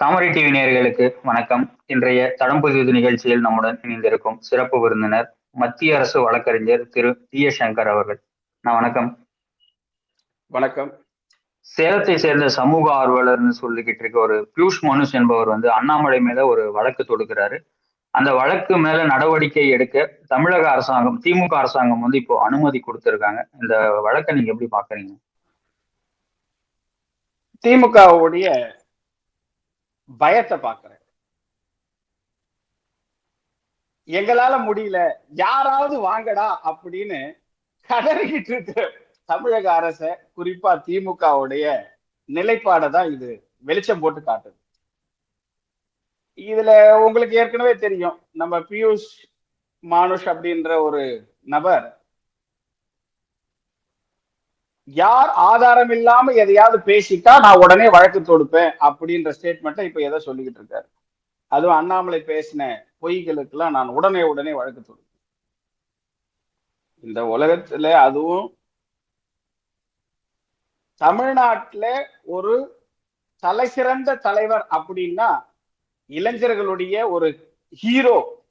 தாமரை TV நேயர்களுக்கு வணக்கம். இன்றைய தடம்புது நிகழ்ச்சியில் நம்முடன் இணைந்திருக்கும் சிறப்பு விருந்தினர் மத்திய அரசு வழக்கறிஞர் திரு டி எஸ் சங்கர் அவர்கள். நான் வணக்கம். வணக்கம். சேலத்தை சேர்ந்த சமூக ஆர்வலர்னு சொல்லிக்கிட்டு இருக்க ஒரு பியூஷ் மனுஷ் என்பவர் வந்து அண்ணாமலை மேல ஒரு வழக்கு தொடுக்கிறாரு. அந்த வழக்கு மேல நடவடிக்கை எடுக்க தமிழக அரசாங்கம் திமுக அரசாங்கம் வந்து இப்போ அனுமதி கொடுத்திருக்காங்க. இந்த வழக்கை நீங்க எப்படி பாக்குறீங்க? திமுகவுடைய பயத்தை பாக்குறேன் எங்களால முடியல யாராவது வாங்கடா அப்படின்னு கதறிக்கிட்டு இருக்கிற தமிழக அரச குறிப்பா திமுகவுடைய நிலைப்பாடை தான் இது வெளிச்சம் போட்டு காட்டுது. இதுல உங்களுக்கு ஏற்கனவே தெரியும் நம்ம பியூஷ் மானுஷ் அப்படின்ற ஒரு நபர் யார் ஆதாரம் இல்லாம எதையாவது பேசிட்டா நான் உடனே வழக்கு தொடுப்பேன் அப்படின்ற ஸ்டேட்மெண்ட்டை இப்ப எதை சொல்லிக்கிட்டு இருக்காரு? அதுவும் அண்ணாமலை பேசின பொய்களுக்கெல்லாம் நான் உடனே உடனே வழக்கு தொடுப்பேன். இந்த உலகத்துல அதுவும் தமிழ்நாட்டுல ஒரு தலைசிறந்த தலைவர் அப்படின்னா இளைஞர்களுடைய ஒரு ஹீரோ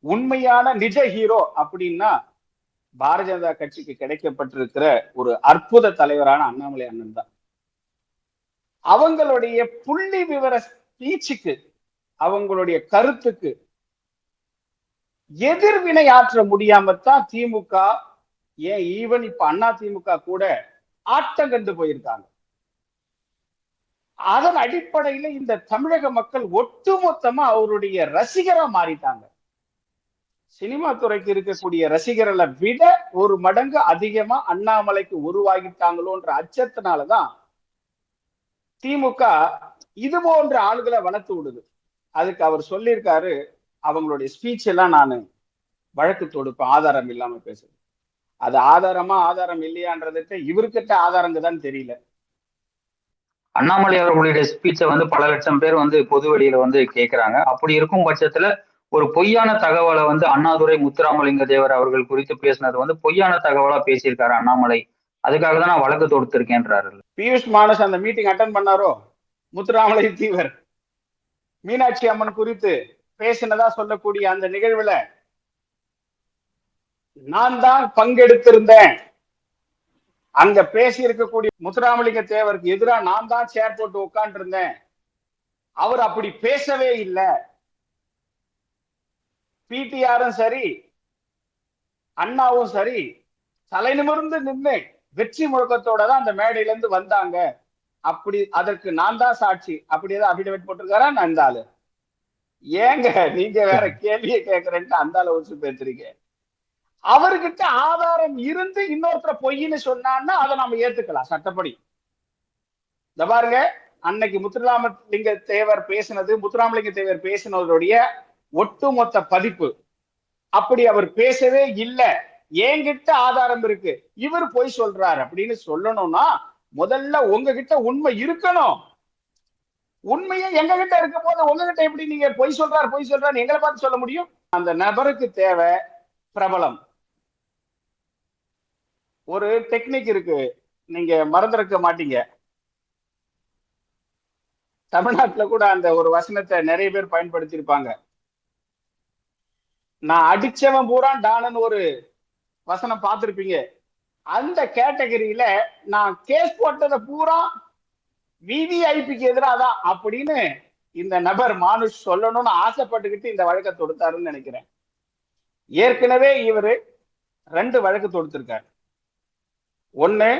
உண்மையான நிஜ ஹீரோ அப்படின்னா பாரதிய ஜனதா கட்சிக்கு கிடைக்கப்பட்டிருக்கிற ஒரு அற்புத தலைவரான அண்ணாமலை அண்ணன் தான். அவங்களுடைய புள்ளி விவர ஸ்பீச்சுக்கு அவங்களுடைய கருத்துக்கு எதிர்வினை ஆற்ற முடியாம தான் திமுக ஏன் ஈவன் இப்ப அண்ணா திமுக கூட ஆட்டம் கண்டு போயிருக்காங்க. அதன் அடிப்படையில இந்த தமிழக மக்கள் ஒட்டுமொத்தமா அவருடைய ரசிகரா மாறிட்டாங்க. சினிமா துறைக்கு இருக்கக்கூடிய ரசிகர்களை விட ஒரு மடங்கு அதிகமா அண்ணாமலைக்கு உருவாகிட்டாங்களோன்ற அச்சத்தினாலதான் திமுக இது போன்ற ஆளுகளை வளர்த்து விடுது. அதுக்கு அவர் சொல்லியிருக்காரு அவங்களுடைய ஸ்பீச் எல்லாம் நான் வழக்கு தொடுப்பேன் ஆதாரம் இல்லாம பேசுறது அது ஆதாரமா ஆதாரம் இல்லையான்றதுக்கு இவருக்கிட்ட ஆதாரங்க தான் தெரியல. அண்ணாமலை அவர்களுடைய ஸ்பீச்சை வந்து பல லட்சம் பேர் வந்து பொது வெளியில வந்து கேட்கிறாங்க அப்படி இருக்கும் பட்சத்துல ஒரு பொய்யான தகவலை வந்து அண்ணாதுரை முத்துராமலிங்க தேவர் அவர்கள் குறித்து பேசினது வந்து பொய்யான தகவலா பேசியிருக்காரு அண்ணாமலை. அதுக்காக தான் நான் வழக்கு தொடுத்திருக்கேன்றாரு. பியூஷ் மானஸ் அந்த மீட்டிங் அட்டன் பண்ணாரோ? முத்துராமலை தீவர். மீனாட்சி அம்மன் குறித்து பேசினதா சொல்லக்கூடிய அந்த நிகழ்வுல நான் தான் பங்கெடுத்திருந்தேன். அங்க பேசி இருக்கக்கூடிய முத்துராமலிங்க தேவருக்கு எதிராக நான் தான் சேர் போட்டு உட்கார்ந்து இருந்தேன் அவர் அப்படி பேசவே இல்லை. பிடிஆரும் சரி அண்ணாவும் சரி தலை நிமிர்ந்து நின்று வெற்றி முழக்கத்தோட தான் அந்த மேடையில இருந்து வந்தாங்க. அப்படி அதற்கு நான் தான் சாட்சி. அப்படி ஏதாவது அபிடவிட் போட்டிருக்காரா? நான் அந்த ஆளு. ஏங்க நீங்க வேற கேள்வியை கேட்கறேன்ட்டு அந்த ஆளு வச்சு பேசுறீங்க. அவர்கிட்ட ஆதாரம் இருந்து இன்னொருத்தர பொய்ன்னு சொன்னான்னா அதை நம்ம ஏத்துக்கலாம் சட்டப்படி. இந்த பாருங்க அன்னைக்கு முத்துராமலிங்க தேவர் பேசினது முத்துராமலிங்க தேவர் பேசினதோடைய ஒட்டுமொத்த பதிப்பு. அப்படி அவர் பேசவே இல்லை. என்கிட்ட ஆதாரம் இருக்கு. இவர் பொய் சொல்றார். அப்படின்னு சொல்லணும்னா முதல்ல உங்ககிட்ட உண்மை இருக்கணும். உண்மையை எங்க கிட்ட இருக்கும் போது உங்ககிட்ட எப்படி நீங்க பொய் சொல்றாரு பொய் சொல்றாரு எங்களை பார்த்து சொல்ல முடியும்? அந்த நபருக்கு தேவை பிரபலம். ஒரு டெக்னிக் இருக்கு. நீங்க மறந்துருக்க மாட்டீங்க. தமிழ்நாட்டுல கூட அந்த ஒரு வசனத்தை நிறைய பேர் பயன்படுத்தியிருப்பாங்க. நான் அடிச்சவன் பூரா டானன் ஒரு வசனம் பார்த்துருப்பீங்க. அந்த கேட்டகரியில நான் கேஸ் போட்டதை பூரா விவிஐபிக்கு எதிராக தான் அப்படின்னு இந்த நபர் மானுஷ் சொல்லணும்னு ஆசைப்பட்டுக்கிட்டு இந்த வழக்கை தொடுத்தாருன்னு நினைக்கிறேன். ஏற்கனவே இவரு ரெண்டு வழக்கு தொடுத்திருக்காரு. ஒண்ணு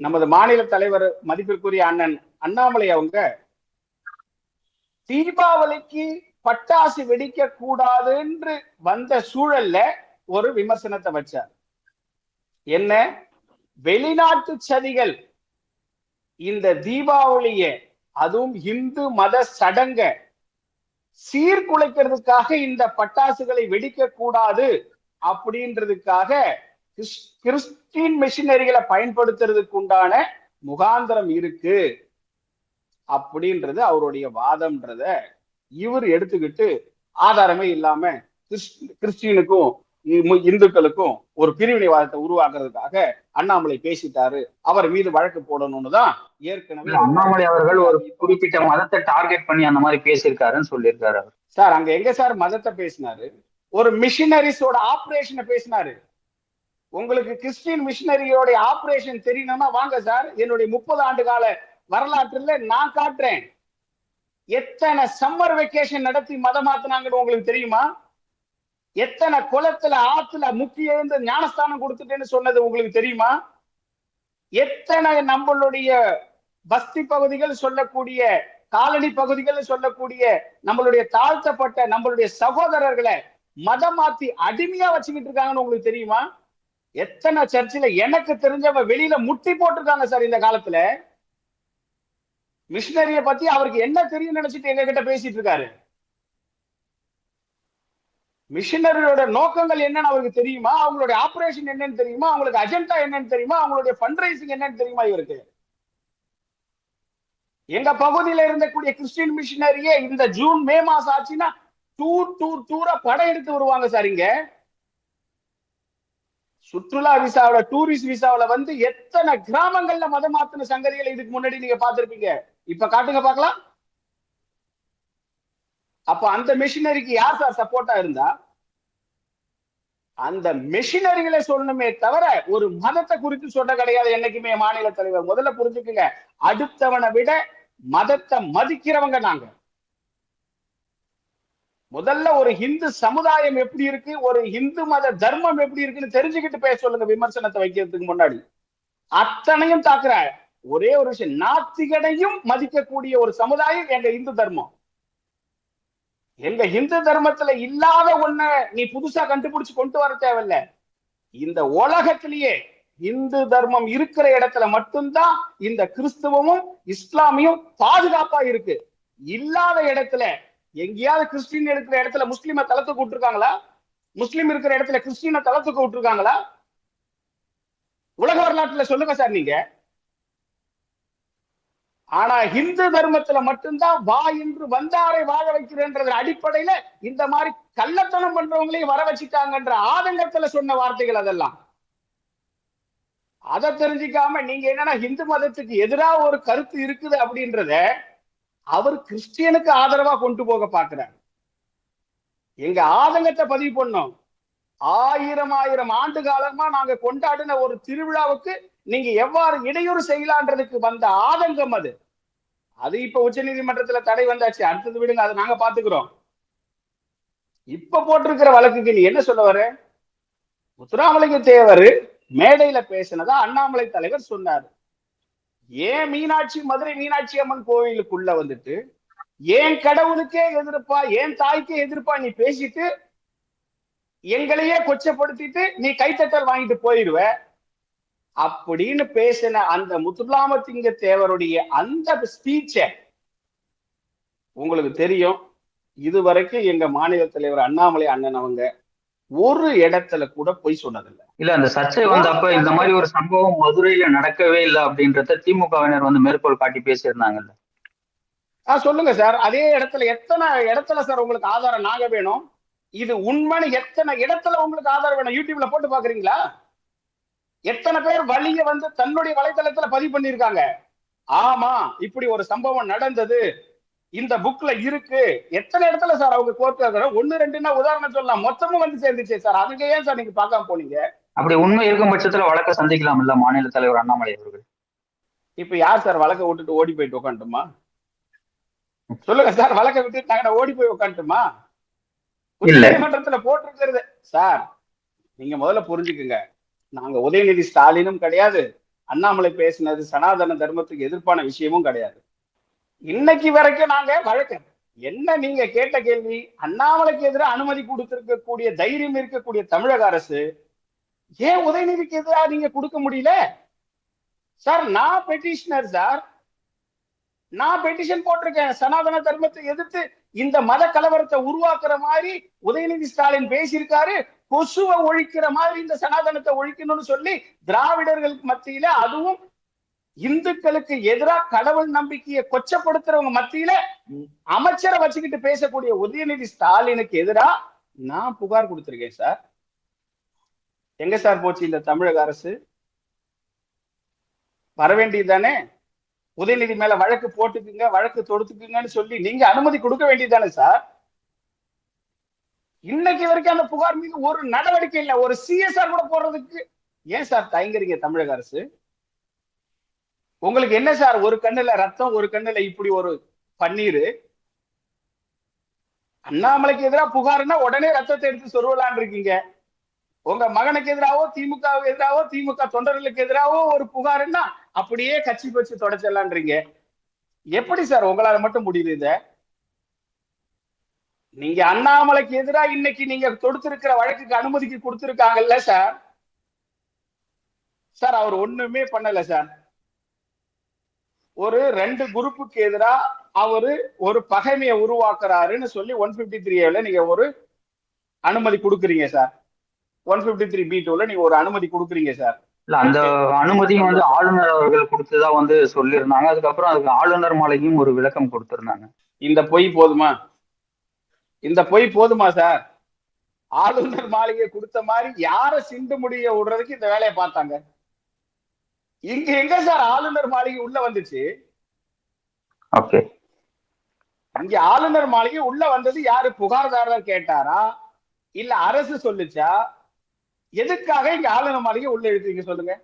நமது மாநில தலைவர் மதிப்பிற்குரிய அண்ணன் அண்ணாமலை அவங்க தீபாவளிக்கு பட்டாசு வெடிக்க கூடாதுன்னு வந்த சூழல்ல ஒரு விமர்சனத்தை வச்சார். என்ன? வெளிநாட்டு சதிகள். இந்த தீபாவளிய அதுவும் இந்து மத சடங்க சீர்குலைக்கிறதுக்காக இந்த பட்டாசுகளை வெடிக்க கூடாது அப்படின்றதுக்காக கிறிஸ்டின் மிஷினரிகளை பயன்படுத்துறதுக்கு உண்டான முகாந்திரம் இருக்கு. அப்படின்றது அவருடைய வாதம்ன்றத இவர் எடுத்துக்கிட்டு ஆதாரமே இல்லாம கிறிஸ்டினுக்கும் இ- இந்துக்களுக்கும் ஒரு பிரிவினைவாதத்தை உருவாக்குறதுக்காக அண்ணாமலை பேசிட்டாரு. அவர் மீது வழக்கு போடணும்னு தான் ஏற்கனவே அண்ணாமலை அவர்கள் ஒரு குறிப்பிட்ட மதத்தை டார்கெட் பண்ணி அந்த மாதிரி பேசியிருக்காருன்னு சொல்லியிருக்காரு அவர். சார் அங்க எங்க சார் மதத்தை பேசினாரு? ஒரு மிஷினரிஸோட ஆபரேஷனை பேசினாரு. உங்களுக்கு கிறிஸ்டியன் மிஷினரியோட ஆபரேஷன் தெரியணும்னா வாங்க சார். என்னுடைய முப்பது ஆண்டு கால வரலாற்றுல நான் காட்டுறேன். எத்தனை சம்மர் வெக்கேஷன் நடத்தி மதம் மாத்தினாங்கன்னு உங்களுக்கு தெரியுமா? எத்தனை குளத்துல ஆத்துல முக்கிய இருந்து ஞானஸ்தானம் கொடுத்துட்டேன்னு சொன்னது உங்களுக்கு தெரியுமா? எத்தனை நம்மளுடைய பஸ்தி பகுதிகள் சொல்லக்கூடிய காலனி பகுதிகள் சொல்லக்கூடிய நம்மளுடைய தாழ்த்தப்பட்ட நம்மளுடைய சகோதரர்களை மதம் மாத்தி அடிமையா வச்சுக்கிட்டு இருக்காங்கன்னு உங்களுக்கு தெரியுமா? எத்தனை சர்ச்சில் எனக்கு தெரிஞ்சவ வெளியில முட்டி போட்டிருக்காங்க சார் இந்த காலத்துல. மிஷினரிய பத்தி அவருக்கு என்ன தெரியும் நினைச்சிட்டு எங்க கிட்ட பேசிட்டு இருக்காரு? மிஷினரியோட நோக்கங்கள் என்னன்னு அவருக்கு தெரியுமா? அவங்களுடைய ஆபரேஷன் என்னன்னு தெரியுமா? அவங்களுக்கு அஜெண்டா என்னன்னு தெரியுமா? அவங்களுடைய ஃபண்ட் ரைசிங் என்னன்னு தெரியுமா இவருக்கு? எங்க பகுதியில இருந்தக்கூடிய கிறிஸ்டின் மிஷினரியே இந்த ஜூன் மே மாசம் ஆச்சுன்னா டூர் டூர் டூரா படம் எடுத்து வருவாங்க சார் இங்க. சுற்றுலா விசாவில டூரிஸ்ட் விசாவில வந்து எத்தனை கிராமங்கள்ல மதம் மாத்தின சங்கதிகளை இதுக்கு முன்னாடி நீங்க பாத்திருப்பீங்க இப்ப காட்டுங்க பாக்கலாம் அப்ப அந்த மிஷினரிக்கு யார் சார் சப்போர்ட்டா இருந்தா? அந்த மிஷினரிகளை சொல்லணுமே தவிர ஒரு மதத்தை குறித்து சொல்ல கிடையாது என்னைக்குமே மாநில தலைவர். முதல்ல புரிஞ்சுக்குங்க. அடுத்தவனை விட மதத்தை மதிக்கிறவங்க நாங்க. முதல்ல ஒரு இந்து சமுதாயம் எப்படி இருக்கு? ஒரு இந்து மத தர்மம் எப்படி இருக்குன்னு தெரிஞ்சுக்கிட்டு பேச சொல்லுங்க. விமர்சனத்தை வைக்கிறதுக்கு முன்னாடி. அத்தனையும் தாக்குற ஒரே ஒரு விஷயம் நாத்திகனையும் மதிக்கக்கூடிய ஒரு சமுதாயம் எங்க இந்து தர்மம். எங்க இந்து தர்மத்துல இல்லாத ஒண்ண நீ புதுசா கண்டுபிடிச்சு கொண்டு வர தேவையில்ல. இந்த உலகத்திலேயே இந்து தர்மம் இருக்கிற இடத்துல மட்டும்தான் இந்த கிறிஸ்துவமும் இஸ்லாமியும் பாதுகாப்பா இருக்கு. இல்லாத இடத்துல எங்கேயாவது கிறிஸ்டின் இருக்கிற இடத்துல முஸ்லீமை தளத்துக்கு விட்டுருக்காங்களா முஸ்லீம் இருக்கிற இடத்துல கிறிஸ்டினை தளத்துக்கு விட்டுருக்காங்களா உலக வரலாற்றுல சொல்லுங்க சார் நீங்க. ஆனா இந்து தர்மத்துல மட்டும்தான் வா என்று வந்தாரை வாழ வைக்கிறேன்றது அடிப்படையில இந்த மாதிரி கள்ளத்தனம் பண்றவங்களையும் வர வச்சுட்டாங்கன்ற ஆதங்கத்துல சொன்ன வார்த்தைகள் அதெல்லாம். அதை தெரிஞ்சுக்காம நீங்க என்னன்னா இந்து மதத்துக்கு எதிராக ஒரு கருத்து இருக்குது அப்படின்றத அவர் கிறிஸ்டியனுக்கு ஆதரவா கொண்டு போக பாக்குறார் எங்க ஆதங்கத்தை பதிவு பண்ணோம். ஆயிரம் ஆயிரம் ஆண்டு காலமா நாங்க கொண்டாடின ஒரு திருவிழாவுக்கு நீங்க எவ்வாறு இடையூறு செய்யலான்றதுக்கு வந்த ஆதங்கம் அது. அது இப்ப உச்ச நீதிமன்றத்துல தடை வந்தாச்சு. அடுத்தது விடுங்க அதை நாங்க பாத்துக்கிறோம். இப்ப போட்டிருக்கிற வழக்குக்கு நீ என்ன சொல்ல வர? முத்துராமலிங்க தேவர் மேடையில பேசினதா அண்ணாமலை தலைவர் சொன்னார். ஏன் மீனாட்சி மதுரை மீனாட்சி அம்மன் கோயிலுக்குள்ள வந்துட்டு ஏன் கடவுளுக்கே எதிர்ப்பா ஏன் தாய்க்கே எதிர்ப்பா நீ பேசிட்டு எங்களையே கொச்சப்படுத்திட்டு நீ கைத்தட்டல் வாங்கிட்டு போயிடுவ அப்படின்னு பேசின அந்த முத்துலாமத்திங்க தேவருடைய அந்த ஸ்பீச்ச உங்களுக்கு தெரியும். இதுவரைக்கும் எங்க மாநில தலைவர் அண்ணாமலை அண்ணன் அவங்க ஒரு இடத்துல கூட பொய் சொன்னதில்லை. இல்ல அந்த சர்ச்சை வந்தப்ப இந்த மாதிரி ஒரு சம்பவம் மதுரையில நடக்கவே இல்லை அப்படின்றத திமுகவினர் வந்து மேற்கோள் காட்டி பேசியிருந்தாங்கல்ல. ஆ சொல்லுங்க சார். அதே இடத்துல எத்தனை இடத்துல சார் உங்களுக்கு ஆதாரம் நாங்க வேணும்? இது உண்மைன்னு எத்தனை இடத்துல உங்களுக்கு ஆதாரம் வேணும்? யூடியூப்ல போட்டு பாக்குறீங்களா? எத்தனை பேர் வழிய வந்து தன்னுடைய வலைத்தளத்துல பதிவு பண்ணிருக்காங்க ஆமா இப்படி ஒரு சம்பவம் நடந்தது. இந்த புக்ல இருக்கு. எத்தனை இடத்துல சார் அவங்க கோர்ட்டு ஒன்னு ரெண்டுன்னா உதாரணம் சொல்லலாம். மொத்தமும் வந்து சேர்ந்துச்சு சார். அதுக்கு ஏன் சார் நீங்க பார்க்காம போனீங்க? அப்படி உண்மை இருக்கும் பட்சத்துல வழக்க சந்திக்கலாம் இல்ல மாநில தலைவர் அண்ணாமலை அவர்கள். இப்ப யார் சார் வழக்க விட்டுட்டு ஓடி போயிட்டு உட்காந்துட்டுமா சொல்லுங்க சார் வழக்க விட்டுட்டு நாங்க ஓடி போய் உட்காந்துட்டுமா இல்ல. நீதிமன்றத்துல போட்டிருக்கிறது. சார் நீங்க முதல்ல புரிஞ்சுக்குங்க. நாங்க உதயநிதி ஸ்டாலினும் கிடையாது. அண்ணாமலை பேசினது சனாதன தர்மத்துக்கு எதிர்ப்பான விஷயமும் கிடையாது. இன்னைக்கு வரைக்கும் நாங்க வழக்கு. என்ன நீங்க கேட்ட கேள்வி? அண்ணாமலைக்கு எதிராக அனுமதி கொடுத்திருக்கக்கூடிய தைரியம் இருக்கக்கூடிய தமிழக அரசு ஏன் உதயநிதிக்கு எதிராக நீங்க கொடுக்க முடியல? சார் நான் பெட்டிஷனர் சார். நான் பெட்டிஷன் போட்டிருக்கேன். சனாதன தர்மத்தை எதிர்த்து இந்த மத கலவரத்தை உருவாக்குற மாதிரி உதயநிதி ஸ்டாலின் பேசியிருக்காரு. கொசுவை ஒழிக்கிற மாதிரி இந்த சனாதனத்தை ஒழிக்கணும்னு சொல்லி திராவிடர்களுக்கு மத்தியில அதுவும் இந்துக்களுக்கு எதிராக கடவுள் நம்பிக்கையை கொச்சப்படுத்துறவங்க மத்தியில அமைச்சரை வச்சுக்கிட்டு பேசக்கூடிய உதயநிதி ஸ்டாலினுக்கு எதிரா நான் புகார் கொடுத்திருக்கேன் சார். எங்க சார் போச்சு இந்த தமிழக அரசு? வர வேண்டியது தானே? உதயநிதி மேல வழக்கு போட்டுக்குங்க வழக்கு தொடுத்துக்குங்கன்னு சொல்லி நீங்க அனுமதி கொடுக்க வேண்டியது தானே சார்? இன்னைக்கு வரைக்கும் அந்த புகார் மீது ஒரு நடவடிக்கை இல்லை. ஒரு சிஎஸ்ஆர் கூட போடுறதுக்கு ஏன் சார் தயங்குறீங்க தமிழக அரசு? உங்களுக்கு என்ன சார் ஒரு கண்ணுல ரத்தம் ஒரு கண்ணுல இப்படி ஒரு பன்னீர்? அண்ணாமலைக்கு எதிராக புகார்னா உடனே ரத்தத்தை எடுத்து சொருவலான் இருக்கீங்க. உங்க மகனுக்கு எதிராவோ திமுகவுக்கு எதிராவோ திமுக தொண்டர்களுக்கு எதிராவோ ஒரு புகாருன்னா அப்படியே கட்சி பச்சு தொடச்சிடலான்றீங்க எப்படி சார் உங்களால மட்டும் முடியுது இதை? நீங்க அண்ணாமலைக்கு எதிராக இன்னைக்கு நீங்க தொடுத்திருக்கிற வழக்குக்கு அனுமதிக்கு கொடுத்திருக்காங்கல்ல சார்? சார் அவர் ஒண்ணுமே பண்ணல சார். ஒரு ரெண்டு குரூப்புக்கு எதிரா அவரு ஒரு பகைமையை உருவாக்குறாருன்னு சொல்லி ஒன் பிப்டி த்ரீல நீங்க ஒரு அனுமதி கொடுக்குறீங்க sir. One fifty three B டூல நீங்க ஒரு அனுமதி கொடுக்குறீங்க சார். இல்ல அந்த அனுமதியும் வந்து ஆளுநர் அவர்கள் கொடுத்ததா வந்து சொல்லியிருந்தாங்க. அதுக்கப்புறம் அதுக்கு ஆளுநர் மாலையும் ஒரு விளக்கம் கொடுத்திருந்தாங்க. இந்த பொய் போதுமா? இந்த பொய் போதுமா சார்? ஆளுநர் மாளிகை கொடுத்த மாதிரி யார சிண்டு முடிய விடுறதுக்கு இந்த வேலையை பார்த்தாங்க? இங்க எங்க சார் ஆளுநர் மாளிகை உள்ள வந்துச்சு? இங்க ஆளுநர் மாளிகை உள்ள வந்தது யாரு? புகார்தாரர் கேட்டாரா? இல்ல அரசு சொல்லுச்சா? எதுக்காக இங்க ஆளுநர் மாளிகை உள்ள இழுத்தீங்க சொல்லுங்க.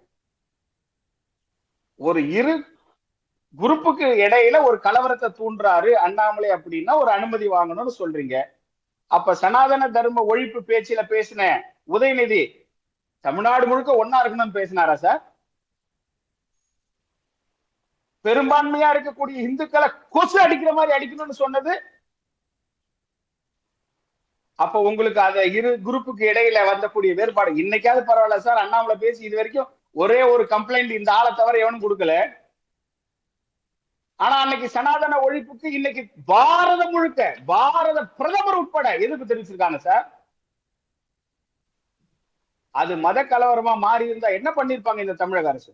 ஒரு இரு குரூப்புக்கு இடையில ஒரு கலவரத்தை தூண்டுறாரு அண்ணாமலை அப்படின்னா ஒரு அனுமதி வாங்கணும்னு சொல்றீங்க. அப்ப சனாதன தர்ம ஒழிப்பு பேச்சில பேசின உதயநிதி தமிழ்நாடு முழுக்க ஒன்னா இருக்கணும்னு பேசினாரா சார்? பெரும்பான்மையா இருக்கக்கூடிய இந்துக்களை கொசு அடிக்கிற மாதிரி அடிக்கணும்னு சொன்னது? அப்ப உங்களுக்கு அந்த இரு குரூப்புக்கு இடையில வந்தக்கூடிய வேறுபாடு. இன்னைக்காவது பரவாயில்ல சார் அண்ணாமலை பேசி இது வரைக்கும் ஒரே ஒரு கம்ப்ளைண்ட் இந்த ஆளை தவிர எவனும் கொடுக்கல. ஆனா அன்னைக்கு சனாதன ஒழிப்புக்கு இன்னைக்கு பாரதம் முழுக்க பாரத பிரதமர் உட்பட எதிர்ப்பு தெரிவிச்சிருக்காங்க சார்? அது மத கலவரமா மாறி இருந்தா என்ன பண்ணிருப்பாங்க இந்த தமிழக அரசு?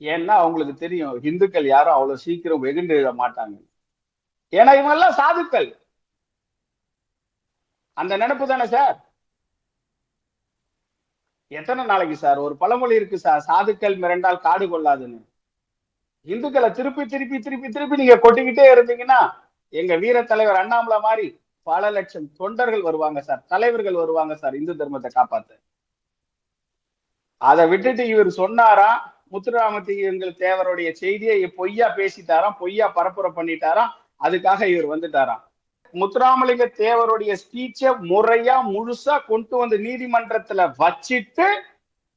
ஏன்னா அவங்களுக்கு தெரியும் இந்துக்கள் யாரும் அவ்வளவு சீக்கிரம் வெகுண்டு மாட்டாங்க. ஏன்னா இவங்க எல்லாம் சாதுக்கள். அந்த நினைப்பு தானே சார்? எத்தனை நாளைக்கு சார்? ஒரு பழமொழி இருக்கு சார். சாதுக்கள் மிரண்டால் காடு கொள்ளாதுன்னு. இந்துக்களை திருப்பி திருப்பி திருப்பி திருப்பி நீங்க கொட்டிக்கிட்டே இருந்தீங்கன்னா எங்க வீர தலைவர் அண்ணாமலை மாதிரி பல லட்சம் தொண்டர்கள் வருவாங்க சார் தலைவர்கள் வருவாங்க சார் இந்து தர்மத்தை காப்பாத்த. அதை விட்டுட்டு இவர் சொன்னாரா முத்துராமத்தியங்கள் தேவருடைய செய்தியை பொய்யா பேசிட்டாராம் பொய்யா பரப்புரை பண்ணிட்டாராம் அதுக்காக இவர் வந்துட்டாராம் முத்துராமலிங்க தேவருடைய ஸ்பீச்சை முறையா முழுசா கொண்டு வந்து நீதிமன்றத்துல வச்சிட்டு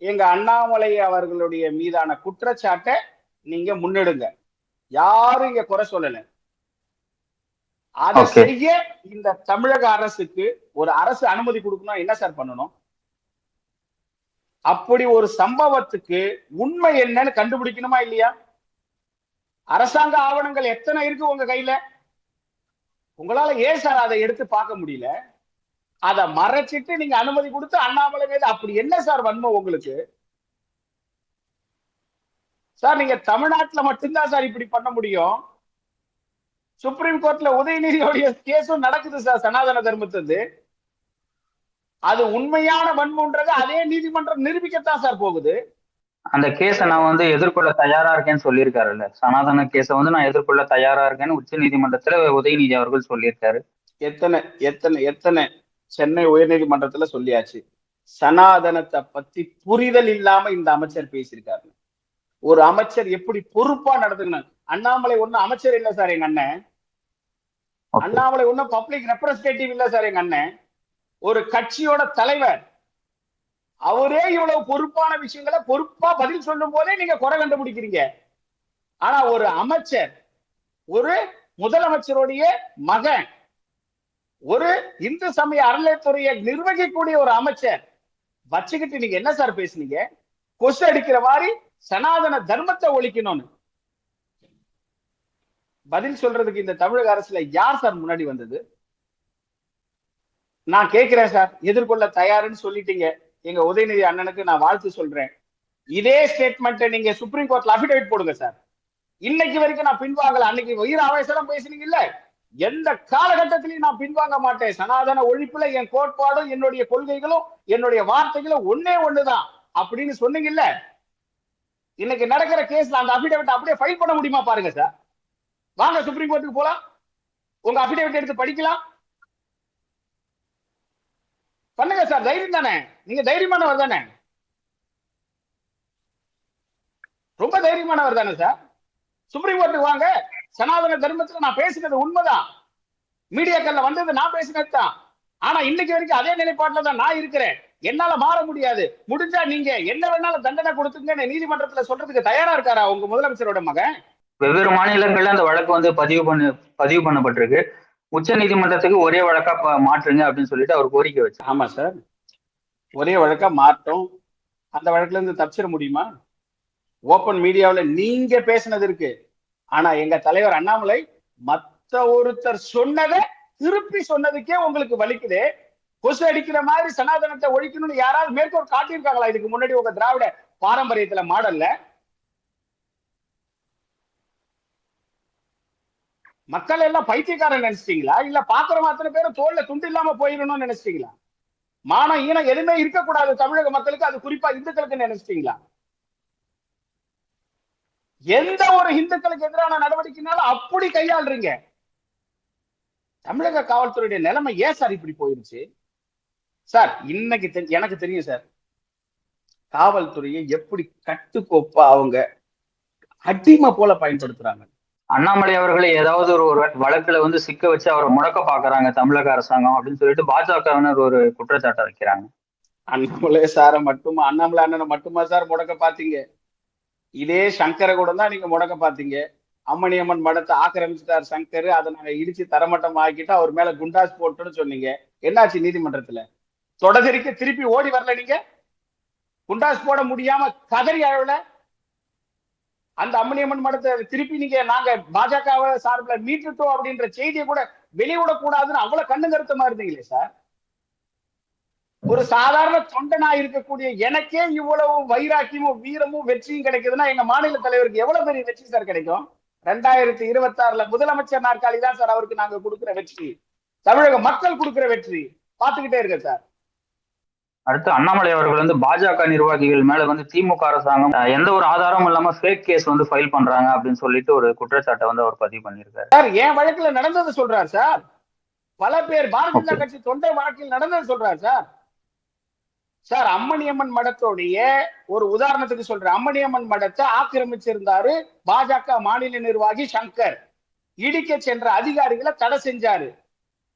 எங்க அண்ணாமலை அவர்களுடைய மீதான குற்றச்சாட்டை நீங்க முன்னெடுங்க. யாரும் இங்க குறை சொல்லல. அதை. செய்ய இந்த தமிழக அரசுக்கு ஒரு அரசு அனுமதி கொடுக்கணும் என்ன சார் பண்ணணும்? அப்படி ஒரு சம்பவத்துக்கு உண்மை என்னன்னு கண்டுபிடிக்கணுமா இல்லையா? அரசாங்க ஆவணங்கள் எத்தனை இருக்கு உங்க கையில? உங்களால ஏன் சார் அதை எடுத்து பார்க்க முடியல? அதை மறைச்சிட்டு நீங்க அனுமதி கொடுத்து அண்ணாமலை மீது அப்படி என்ன சார் வன்மை உங்களுக்கு? சார் நீங்க தமிழ்நாட்டுல மட்டும்தான் சார் இப்படி பண்ண முடியும். சுப்ரீம் கோர்ட்ல உதயநிதியோடைய கேஸும் நடக்குது சார் சனாதன தர்மத்தது அது உண்மையான வன்முன்றது அதே நீதிமன்றம் நிரூபிக்கத்தான் சார் போகுது. அந்த கேஸை நான் வந்து எதிர்கொள்ள தயாரா இருக்கேன்னு சொல்லியிருக்காருல்ல. சனாதன கேஸை வந்து நான் எதிர்கொள்ள தயாரா இருக்கேன்னு உச்ச நீதிமன்றத்துல உதயநிதி அவர்கள் சொல்லியிருக்காரு. எத்தனை எத்தனை எத்தனை சென்னை உயர்நீதிமன்றத்துல சொல்லியாச்சு. சனாதனத்தை பத்தி புரிதல் இல்லாம இந்த அமைச்சர் பேசியிருக்காரு. ஒரு அமைச்சர் எப்படி பொறுப்பா நடந்துக்கணும்? அண்ணாமலை ஒண்ணும் அமைச்சர் இல்ல சார் எங்க அண்ணன். அண்ணாமலை ஒண்ணும் பப்ளிக் ரெப்ரஸன்டேட்டிவ் இல்ல சார் எங்க அண்ணன். ஒரு கட்சியோட தலைவர். அவரே இவ்வளவு பொறுப்பான விஷயங்களை பொறுப்பா பதில் சொல்லும் போதே நீங்க குறை கண்டுபிடிக்கிறீங்க. ஆனா ஒரு அமைச்சர் ஒரு முதலமைச்சருடைய மகன் ஒரு இந்து சமய அறநிலையத்துறையை நிர்வகிக்கக்கூடிய ஒரு அமைச்சர் வச்சுக்கிட்டு நீங்க என்ன சார் பேசுனீங்க? கொசு அடிக்கிற மாதிரி சனாதன தர்மத்தை ஒழிக்கணும்னு. பதில் சொல்றதுக்கு இந்த தமிழக அரசுல யார் சார் முன்னாடி வந்தது? நான் கேட்கிறேன் சார். எதிர்கொள்ள தயாருன்னு சொல்லிட்டீங்க. எங்க உதயநிதி அண்ணனுக்கு நான் வாழ்த்து சொல்றேன். இதே ஸ்டேட்மெண்ட்டை நீங்க சுப்ரீம் கோர்ட்ல அபிடேவிட் போடுங்க சார். இன்னைக்கு வரைக்கும் நான் பின்வாங்கல. அன்னைக்கு உயிர் ஆவேசம் பேசுனீங்கல்ல? எந்த காலகட்டத்திலையும் நான் பின்வாங்க மாட்டேன். சனாதன ஒழிப்புல என் கோட்பாடும் என்னுடைய கொள்கைகளும் என்னுடைய வார்த்தைகளும் ஒன்னே ஒண்ணுதான். அப்படின்னு சொன்னீங்கல்ல? இன்னைக்கு நடக்கிற கேஸ்ல அந்த அபிடேவிட் அப்படியே ஃபைல் பண்ண முடியுமா பாருங்க சார் வாங்க சுப்ரீம் கோர்ட்டுக்கு போலாம். உங்க அபிடேவிட் எடுத்து படிக்கலாம். பண்ணுங்க சார் தைரியம் தானே? நீங்க தைரியமானவர் தானே? ரொம்ப தைரியமானவர் தானே சார் சுப்ரீம் கோர்ட்டுக்கு வாங்க. சனாதன தர்மத்துல நான் பேசினது உண்மைதான். மீடியாக்கள்ல வந்தது நான் பேசினது தான் ஆனா இன்னைக்கு வரைக்கும் அதே நிலைப்பாட்டுல தான் நான் இருக்கிறேன். என்னால மாற முடியாது. முடிஞ்சா நீங்க என்ன வேணாலும் தண்டனை கொடுத்துங்கன்னு நீதிமன்றத்துல சொல்றதுக்கு தயாரா இருக்காரா உங்க முதலமைச்சரோட மகன்? வெவ்வேறு மாநிலங்கள்ல அந்த வழக்கு வந்து பதிவு பண்ணு பதிவு பண்ணப்பட்டிருக்கு. உச்ச நீதிமன்றத்துக்கு ஒரே வழக்கா மாற்றுங்க அப்படின்னு சொல்லிட்டு அவர் கோரிக்கை வச்சார். ஆமா சார். ஒரே வழக்கா மாட்டோம் அந்த வழக்குல இருந்து தப்பிச்சிட முடியுமா? ஓபன் மீடியாவுல நீங்க பேசினது இருக்கு. ஆனா எங்க தலைவர் அண்ணாமலை மத்த ஒருத்தர் சொன்னதை திருப்பி சொன்னதுக்கே உங்களுக்கு வலிக்குது. கொசு அடிக்கிற மாதிரி சனாதனத்தை ஒழிக்கணும்னு யாராவது மேற்கோள் காட்டியிருக்காங்களா? இதுக்கு முன்னாடி உங்க திராவிட பாரம்பரியத்துல மாடல்ல. மக்கள் எல்லாம் பைத்தியக்காரன் நினைச்சிட்டீங்களா? இல்ல பாக்குறவங்க அத்தனை பேரும் தோல்ல துண்டு இல்லாம போயிடணும்னு நினைச்சிட்டீங்களா? மானம் ஈனம் எதுவுமே இருக்கக்கூடாது தமிழக மக்களுக்கு. அது குறிப்பா இந்துக்களுக்கு நினைச்சிட்டீங்களா? எந்த ஒரு இந்துக்களுக்கு எதிரான நடவடிக்கைனாலும் அப்படி கையாளுறீங்க. தமிழக காவல்துறையுடைய நிலைமை ஏன் சார் இப்படி போயிருச்சு? சார் இன்னைக்கு எனக்கு தெரியும் சார். காவல்துறையை எப்படி கட்டுக்கோப்பா அவங்க அடிமை போல பயன்படுத்துறாங்க. அண்ணாமலை அவர்களை ஏதாவது ஒரு ஒரு வழக்குல வந்து சிக்க வச்சு அவரை முடக்க பாக்குறாங்க தமிழக அரசாங்கம் அப்படின்னு சொல்லிட்டு பாஜகவினர் ஒரு குற்றச்சாட்டை வைக்கிறாங்க. அண்ணாமலை சாரை மட்டுமா அண்ணாமலை அண்ணனை மட்டுமா சார் முடக்க பாத்தீங்க? இதே சங்கரை கூட தான் நீங்க முடக்க பாத்தீங்க. அம்மணி அம்மன் மடத்தை ஆக்கிரமிச்சிட்டார் சங்கர் அதை நாங்க இடிச்சு தரமட்டம் ஆக்கிட்டு அவர் மேல குண்டாஸ் போட்டுன்னு சொன்னீங்க. என்னாச்சு நீதிமன்றத்துல? தொடர்ச்சிக்கு திருப்பி ஓடி வரல நீங்க? குண்டாஸ் போட முடியாம கதறி அழவுல? அந்த அம்மணியம்மன் மடத்தை திருப்பி நீங்க நாங்க பாஜக சார்பில் மீட்டுட்டோம் அப்படின்ற செய்தியை கூட வெளியிட கூடாதுன்னு அவ்வளவு கண்ணு கருத்தமா இருந்தீங்களே சார்? ஒரு சாதாரண தொண்டனா இருக்கக்கூடிய எனக்கே இவ்வளவு வைராக்கியமும் வீரமும் வெற்றியும் கிடைக்குதுன்னா எங்க மாநில தலைவருக்கு எவ்வளவு பெரிய வெற்றி சார் கிடைக்கும்? ரெண்டாயிரத்தி இருபத்தி ஆறுல முதலமைச்சர் நாற்காலி தான் சார் அவருக்கு நாங்க கொடுக்குற வெற்றி. தமிழக மக்கள் கொடுக்குற வெற்றி. பாத்துக்கிட்டே இருக்க சார். அடுத்து அண்ணாமலை அவர்கள் வந்து பாஜக நிர்வாகிகள் மேல வந்து திமுக அரசாங்கம் எந்த ஒரு ஆதாரமும் இல்லாம ஃபேக் கேஸ் வந்து ஃபைல் பண்றாங்க அப்படின்னு சொல்லிட்டு ஒரு குற்றச்சாட்டை வந்து அவர் பதிவு பண்ணியிருக்காரு. சார் என் வழக்குல நடந்தது சொல்றார் சார். பல பேர் பாரதிய ஜனதா கட்சி தொண்டை வழக்கில் நடந்தது சொல்றார் சார். சார் அம்மணியம்மன் மடத்தோடைய ஒரு உதாரணத்துக்கு சொல்றேன். அம்மணியம்மன் மடத்தை ஆக்கிரமிச்சிருந்தாரு பாஜக மாநில நிர்வாகி சங்கர். இடிக்க சென்ற அதிகாரிகளை தடை செஞ்சாரு.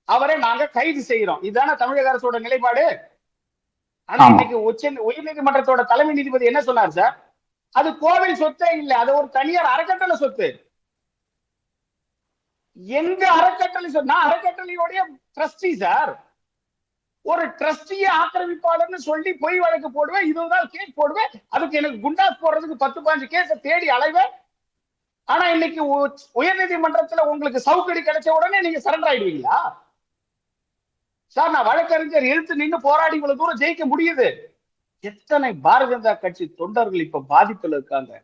அவரை நாங்க கைது செய்யறோம். இதுதானே தமிழக அரசோட நிலைப்பாடு? ஆனா இன்னைக்கு உச்ச உயர் நீதிமன்றத்தோட தலைமை நீதிபதி என்ன சொன்னார் சார்? அது கோவில் சொத்தே இல்லை. அது ஒரு தனியார் அறக்கட்டளை சொத்து. எங்க அறக்கட்டளை நான் அறக்கட்டளையோடைய ட்ரஸ்டி சார். ஒரு ட்ரஸ்டிய ஆக்கிரமிப்பாளர்னு சொல்லி பொய் வழக்கு போடுவேன் இதுதான் கேஸ் போடுவேன். அதுக்கு எனக்கு குண்டாஸ் போடுறதுக்கு பத்து பாஞ்சு கேஸ தேடி அலைவேன். ஆனா இன்னைக்கு உயர் உயர்நீதிமன்றத்துல உங்களுக்கு சவுக்கடி கிடைச்ச உடனே நீங்க சரண்டர் ஆயிடுவீங்களா? சார் நான் வழக்கறிஞர் எழுத்து நின்னு போராடி இவ்வளவு தூரம் ஜெயிக்க முடியுது. எத்தனை பாரதிய ஜனதா கட்சி தொண்டர்கள் இப்ப பாதிப்புல இருக்காங்க?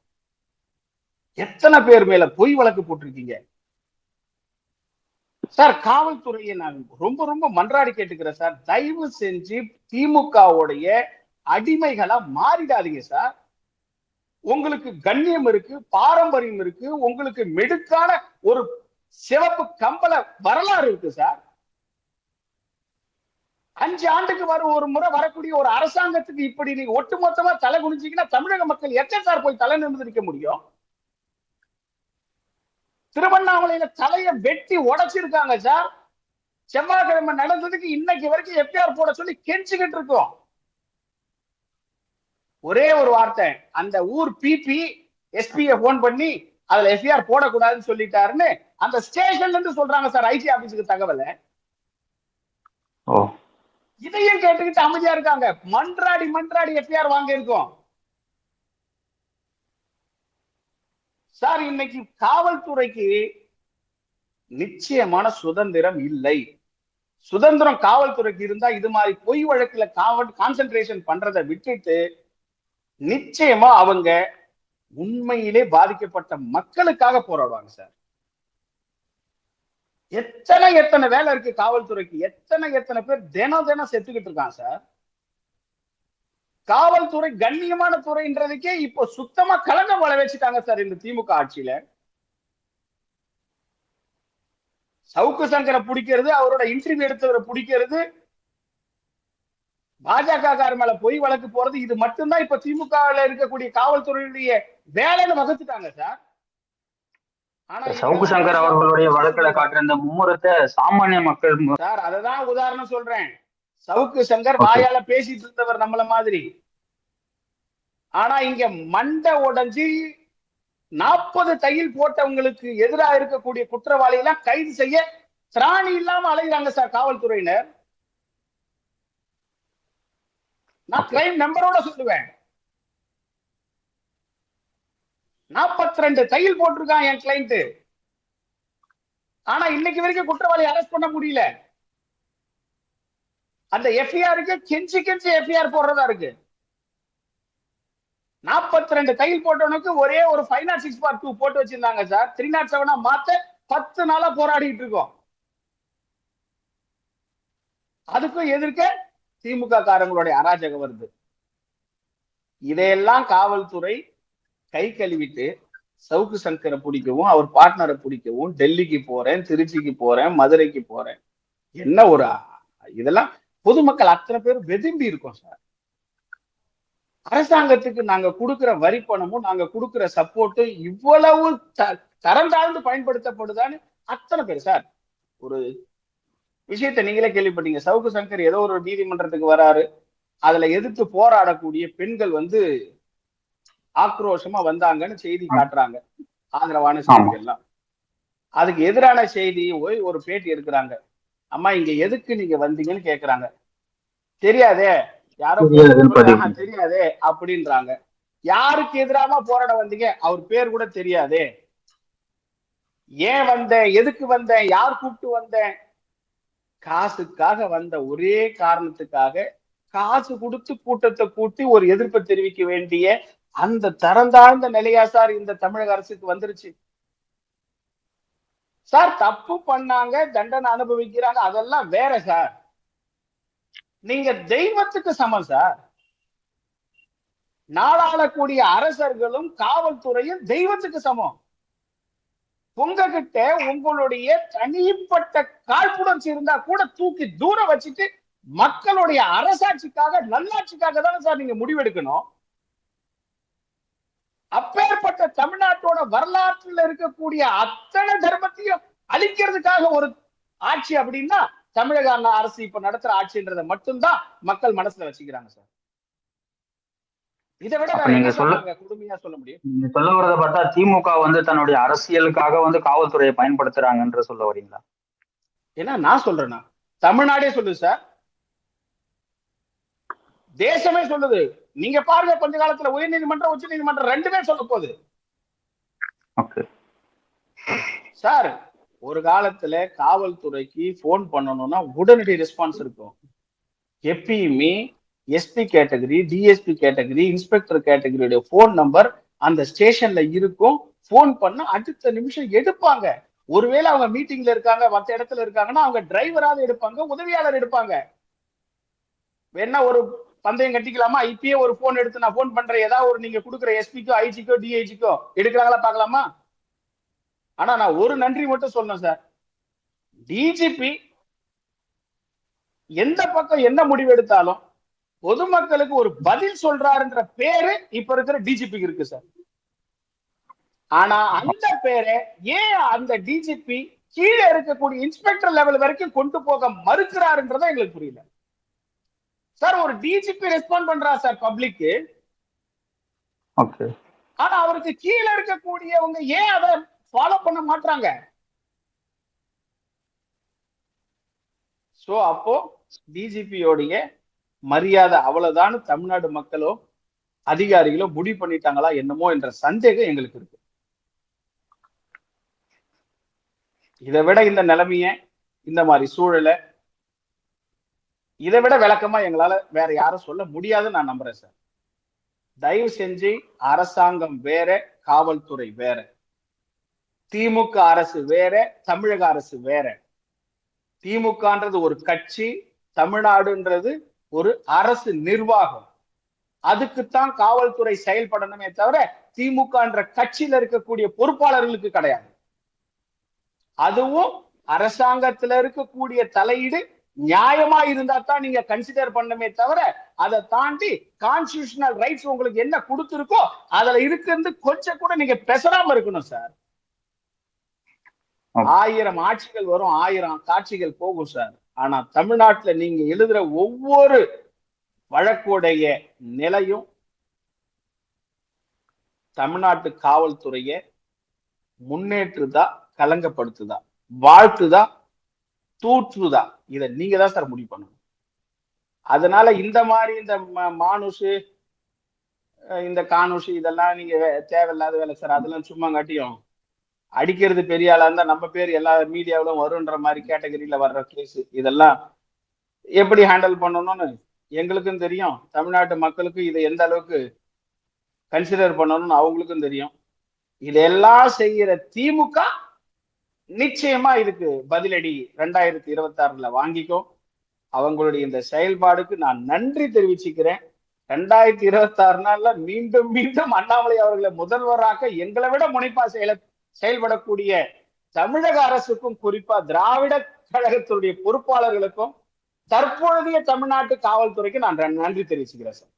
எத்தனை பேர் மேல பொய் வழக்கு போட்டிருக்கீங்க? சார் காவல்துறையை நான் ரொம்ப ரொம்ப மன்றாடி கேட்டுக்கிறேன் சார். தயவு செஞ்சு திமுகவுடைய அடிமைகளா மாறிடாதீங்க சார். உங்களுக்கு கண்ணியம் இருக்கு பாரம்பரியம் இருக்கு உங்களுக்கு மெடுக்கான ஒரு சிவப்பு கம்பள வரலாறு இருக்கு சார். அஞ்சு ஆண்டுக்கு வரும் ஒரு முறை வரக்கூடிய ஒரு அரசாங்கத்துக்கு இப்படி நீங்க ஒட்டுமொத்தமா தலை குனிஞ்சிங்கன்னா தமிழக மக்கள் எச்ச சார் போய் தலை நிர்ந்திருக்க முடியும்? திருவண்ணாமலையில தலையை வெட்டி உடைச்சிருக்காங்க சார். செவ்வாய்க்கிழமை நடந்ததுக்கு இன்னைக்கு வரைக்கும் எஃப்ஐஆர் போட சொல்லி கெஞ்சிக்கிட்டு இருக்கோம். ஒரே ஒரு வார்த்தை அந்த ஊர் பிபி எஸ்பியை போன் பண்ணி அதுல எஃப்ஐஆர் போடக்கூடாதுன்னு சொல்லிட்டாருன்னு அந்த ஸ்டேஷன்ல இருந்து சொல்றாங்க சார் ஐடி ஆபீஸுக்கு தகவலை. இதையும் கேட்டுக்கிட்டு அமைதியா இருக்காங்க. மன்றாடி மன்றாடி எஃப்ஐஆர் வாங்க இருக்கோம் சார் இன்னைக்கு காவல்துறைக்கு நிச்சயமான சுதந்திரம் இல்லை. சுதந்திரம் காவல்துறைக்கு இருந்தா இது மாதிரி பொய் வழக்குல காவல் கான்சென்ட்ரேஷன் பண்றதை விட்டுட்டு நிச்சயமா அவங்க உண்மையிலே பாதிக்கப்பட்ட மக்களுக்காக போராடுவாங்க சார். எத்தனை எத்தனை வேலை இருக்கு காவல்துறைக்கு? எத்தனை எத்தனை பேர் தினம் தினம் செத்துக்கிட்டு இருக்கான் சார். காவல்துறை கண்ணியமான துறைன்றதுக்கே இப்போ சுத்தமா கலங்கம் வள வச்சுட்டாங்க சார் இந்த திமுக ஆட்சியில. சவுக்கு சங்கரை பிடிக்கிறது அவரோட இன்டர்வியூ எடுத்தவரை பிடிக்கிறது. பாஜக கார் மேல பொய் வழக்கு போறது இது மட்டும்தான் இப்ப திமுகவில் இருக்கக்கூடிய காவல்துறையுடைய வேலைன்னு வகுத்துட்டாங்க சார். சவுக்கு சங்கர் அவர்களுடைய வழக்குல காட்டுற இந்த மும்முரத்தை சாமானிய மக்கள் சார் அததான் உதாரணம் சொல்றேன். சவுக்கு சங்கர். வாயால பேசிட்டு இருந்தவர் நம்மள மாதிரி. ஆனா இங்க மண்டை உடைஞ்சு நாற்பது தையல் போட்டவங்களுக்கு எதிராக இருக்கக்கூடிய குற்றவாளி எல்லாம் கைது செய்ய திராணி இல்லாம அலைகிறாங்க சார் காவல்துறையினர். நான் கிரைம் நம்பரோட சொல்லுவேன். நாற்பத்தி ரெண்டு தையல் போட்டிருக்கான் என் கிளைண்ட் ஆனா இன்னைக்கு வரைக்கும் குற்றவாளி அரெஸ்ட் பண்ண முடியல. அந்த எஃப்ஐஆருக்கு கெஞ்சி கெஞ்சி எஃப்ஐஆர் போடுறதா இருக்கு. நாற்பத்தி ரெண்டு தையல் போட்டவனுக்கு ஒரே ஒரு five knot six part two போட்டு வச்சிருந்தாங்க சார் த்ரீ நாட் செவனா மாத்த பத்து நாளா போராடிட்டு இருக்கோம். அதுக்கும் எதிர்க்க திமுக காரங்களுடைய அராஜகம் வருது. இதையெல்லாம் காவல்துறை கை கழுவிட்டு சவுக்கு சங்கரை பிடிக்கவும் அவர் பார்ட்னரை பிடிக்கவும் டெல்லிக்கு போறேன் திருச்சிக்கு போறேன் மதுரைக்கு போறேன். என்ன ஒரு இதெல்லாம் பொதுமக்கள் அத்தனை பேர் வெதும்பி இருக்கோம் சார். அரசாங்கத்துக்கு நாங்க கொடுக்கிற வரி பணமும் நாங்க கொடுக்கிற சப்போர்ட்டும் இவ்வளவு த- தரம் தாழ்ந்து பயன்படுத்தப்படுதான்னு அத்தனை பேர் சார். ஒரு விஷயத்த நீங்களே கேள்விப்பட்டீங்க. சவுக்கு சங்கர் ஏதோ ஒரு நீதிமன்றத்துக்கு வராரு. அதுல எதிர்த்து போராடக்கூடிய பெண்கள் வந்து ஆக்ரோஷமா வந்தாங்கன்னு செய்தி காட்டுறாங்க. ஆதரவான செய்தி எல்லாம். அதுக்கு எதிரான செய்தி ஒரு பேட்டி எடுக்கிறாங்க. அம்மா இங்க எதுக்கு நீங்க வந்தீங்கன்னு கேக்குறாங்க. தெரியாதே யாரோ தெரியாதே அப்படின்றாங்க. யாருக்கு எதிராம போராட வந்தீங்க? அவர் பேர் கூட தெரியாதே. ஏன் வந்தேன்? எதுக்கு வந்தேன்? யார் கூப்பிட்டு வந்தேன்? காசுக்காக வந்த ஒரே காரணத்துக்காக காசு கொடுத்து கூட்டத்தை கூட்டி ஒரு எதிர்ப்பை தெரிவிக்க வேண்டிய அந்த தரந்தாழ்ந்த நிலையா சார் இந்த தமிழக அரசுக்கு வந்துருச்சு. சார் தப்பு பண்ணாங்க தண்டனை அனுபவிக்கிறாங்க அதெல்லாம் வேற சார். நீங்க தெய்வத்துக்கு சமம் சார். நாளாளக்கூடிய அரசர்களும் காவல்துறையும் தெய்வத்துக்கு சமம். உங்ககிட்ட உங்களுடைய தனிப்பட்ட காழ்ப்புணர்ச்சி இருந்தா கூட தூக்கி தூரம் வச்சுட்டு மக்களுடைய அரசாட்சிக்காக நல்லாட்சிக்காக தானே சார் நீங்க முடிவெடுக்கணும். அப்பேற்பட்ட தமிழ்நாட்டோட வரலாற்றுல இருக்கக்கூடிய அத்தனை தர்மத்தையும் அழிக்கிறதுக்காக ஒரு ஆட்சி அப்படின்னா தமிழக அரசு இப்ப நடத்துற ஆட்சின்றதை மட்டும்தான் மக்கள் மனசுல வச்சுக்கிறாங்க சார். இதை விட நீங்க சொல்ல- கொடுமையா சொல்ல முடியும்? நீங்க சொல்ல வரத பார்த்தா திமுக வந்து தன்னுடைய அரசியலுக்காக வந்து காவல்துறையை பயன்படுத்துறாங்கன்ற சொல்ல வரீங்களா? ஏன்னா நான் சொல்றேன்னா தமிழ்நாடே சொல்லுது சார். தேசமே சொல்லுது. நீங்க பாருங்க கொஞ்ச காலத்துல உயர் நீதிமன்றம் உச்ச நீதிமன்றம் ரெண்டுமே சொல்ல போகுது. ஓகே. சார் ஒரு காலத்துல காவல்துறைக்கு போன் பண்ணணும்னா உடனடி ரெஸ்பான்ஸ் இருக்கும். எப்பயுமே SP category DSP category inspector கேட்டகரியுடைய phone number அந்த ஸ்டேஷன்ல இருக்கும். போன் பண்ண அடுத்த நிமிஷம் எடுப்பாங்க. ஒருவேளை அவங்க மீட்டிங்ல இருக்காங்க மத்த இடத்துல இருக்காங்கன்னா அவங்க டிரைவராவது எடுப்பாங்க உதவியாளர் எடுப்பாங்க. வேணா ஒரு பந்தயம் கட்டிக்கலாமா? இப்பயே ஒரு போன் எடுத்து நான் போன் பண்றேன். ஏதாவது ஒரு நீங்க கொடுக்குற எஸ்பிக்கோ ஐஜிக்கோ டிஐஜிக்கோ எடுக்கிறாங்களா பாக்கலாமா ஆனா நான் ஒரு நன்றி மட்டும் சொல்லணும் சார். டிஜிபி எந்த பக்கம் என்ன முடிவு எடுத்தாலும் பொதுமக்களுக்கு ஒரு பதில் சொல்றாருன்ற பேரு இப்ப இருக்கிற டிஜிபிக்கு இருக்கு சார். ஆனா அந்த பேரை ஏன் அந்த டிஜிபி கீழே இருக்கக்கூடிய இன்ஸ்பெக்டர் லெவல் வரைக்கும் கொண்டு போக மறுக்கிறாருன்றதான் எங்களுக்கு புரியல. சார் ஒரு டிஜிபி ரெஸ்பாண்ட் பண்றா சார் பப்ளிக்கு ஓகே ஆனா அவருக்கு கீழே இருக்கக்கூடியவங்க ஏன் அதை ஃபாலோ பண்ண மாட்டாங்க சோ அப்போ டிஜிபியோடைய மரியாதை அவ்வளவுதான் தமிழ்நாடு மக்களோ அதிகாரிகளோ முடிவு பண்ணிட்டாங்களா என்னமோ என்ற சந்தேகம் எங்களுக்கு இருக்கு. இதை விட இந்த நிலைமைய இந்த மாதிரி சூழலை இதை விட விளக்கமா எங்களால வேற யாரும் சொல்ல முடியாதுன்னு நான் நம்புறேன் சார். தயவு செஞ்சு அரசாங்கம் வேற காவல்துறை வேற. திமுக அரசு வேற தமிழக அரசு வேற. திமுகன்றது ஒரு கட்சி தமிழ்நாடுன்றது ஒரு அரசு நிர்வாகம். அதுக்குத்தான் காவல்துறை செயல்படணுமே தவிர திமுகன்ற கட்சியில இருக்கக்கூடிய பொறுப்பாளர்களுக்கு கிடையாது. அதுவும் அரசாங்கத்துல இருக்கக்கூடிய தலையீடு நியாயமா இருந்தா தான் நீங்க கன்சிடர் பண்ணமே தவிர அதை தாண்டி கான்ஸ்டியூஷனல் ரைட்ஸ் உங்களுக்கு என்ன கொடுத்துருக்கோ அதுல இருக்கிறது கொஞ்சம் கூட நீங்க பெசராம இருக்கணும் சார். ஆயிரம் ஆட்சிகள் வரும் ஆயிரம் காட்சிகள் போகும் சார் ஆனா தமிழ்நாட்டுல நீங்க எழுதுற ஒவ்வொரு வழக்குடைய நிலையும் தமிழ்நாட்டு காவல்துறைய முன்னேற்றுதா கலங்கப்படுத்துதா வாழ்த்துதா தூற்றுதா? இதை நீங்க தான் சார் முடிவு பண்ணணும். அதனால இந்த மாதிரி இந்த ம- மானுஷு இந்த கானுஷு இதெல்லாம் நீங்க தேவையில்லாத வேலை சார். அதெல்லாம் சும்மா காட்டியும். அடிக்கிறது பெரிய ஆளா இருந்தா நம்ம பேர் எல்லா மீடியாவிலும் வரும்ன்ற மாதிரி கேட்டகரியில வர்ற கேஸ் இதெல்லாம் எப்படி ஹேண்டில் பண்ணணும்னு எங்களுக்கும் தெரியும். தமிழ்நாட்டு மக்களுக்கும் இதை எந்த அளவுக்கு கன்சிடர் பண்ணணும்னு அவங்களுக்கும் தெரியும். இதெல்லாம் செய்யற திமுக நிச்சயமா இதுக்கு பதிலடி ரெண்டாயிரத்தி இருபத்தி ஆறுல வாங்கிக்கும் அவங்களுடைய இந்த செயல்பாடுக்கு நான் நன்றி தெரிவிச்சுக்கிறேன். ரெண்டாயிரத்தி இருபத்தி ஆறு நாள்ல மீண்டும் மீண்டும் அண்ணாமலை அவர்களை முதல்வராக எங்களை விட முனைப்பா செயல செயல்படக்கூடிய தமிழக அரசுக்கும் குறிப்பா திராவிட கழகத்தினுடைய பொறுப்பாளர்களுக்கும் தற்பொழுதைய தமிழ்நாட்டு காவல்துறைக்கு நான் நன்றி தெரிவிச்சுக்கிறேன் சார்.